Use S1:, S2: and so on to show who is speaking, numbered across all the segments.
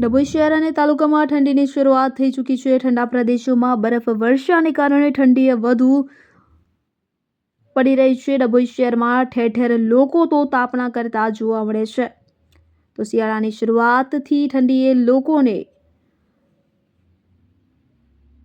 S1: ડભોઈ શહેર અને તાલુકામાં ઠંડીની શરૂઆત થઈ ચૂકી છે. ઠંડા પ્રદેશોમાં બરફ વર્ષાને કારણે ઠંડીએ વધુ પડી રહી છે. ડભોઈ શહેરમાં ઠેર ઠેર લોકો તો તાપણા કરતા જોવા મળે છે. તો શિયાળાની શરૂઆતથી ઠંડીએ લોકોને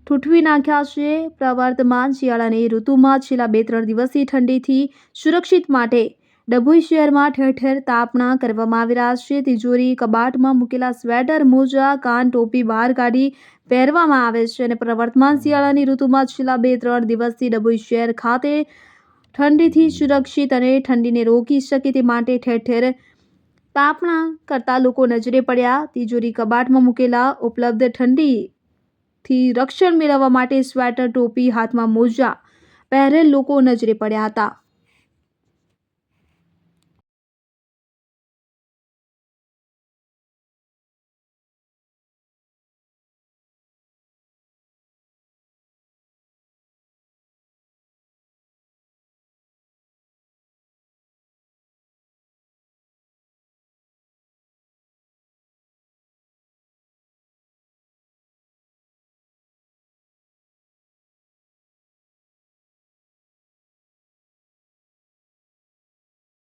S1: ઠૂઠવી નાખ્યા છે. પ્રવર્તમાન શિયાળાની ઋતુમાં છેલ્લા બે ત્રણ દિવસથી ઠંડીથી સુરક્ષિત માટે ડભોઈ શહેરમાં ઠેર ઠેર તાપણા કરવામાં આવી રહ્યા છે. તિજોરી કબાટમાં મૂકેલા સ્વેટર, મોજા, કાન, ટોપી બહાર કાઢી પહેરવામાં આવે છે અને પ્રવર્તમાન શિયાળાની ઋતુમાં છેલ્લા બે ત્રણ દિવસથી ડભોઈ શહેર ખાતે ઠંડીથી સુરક્ષિત અને ઠંડીને રોકી શકે તે માટે ઠેર ઠેર તાપણા કરતા લોકો નજરે પડ્યા. તિજોરી કબાટમાં મૂકેલા ઉપલબ્ધ ઠંડીથી રક્ષણ મેળવવા માટે સ્વેટર, ટોપી, હાથમાં મોજા પહેરેલ લોકો નજરે પડ્યા હતા.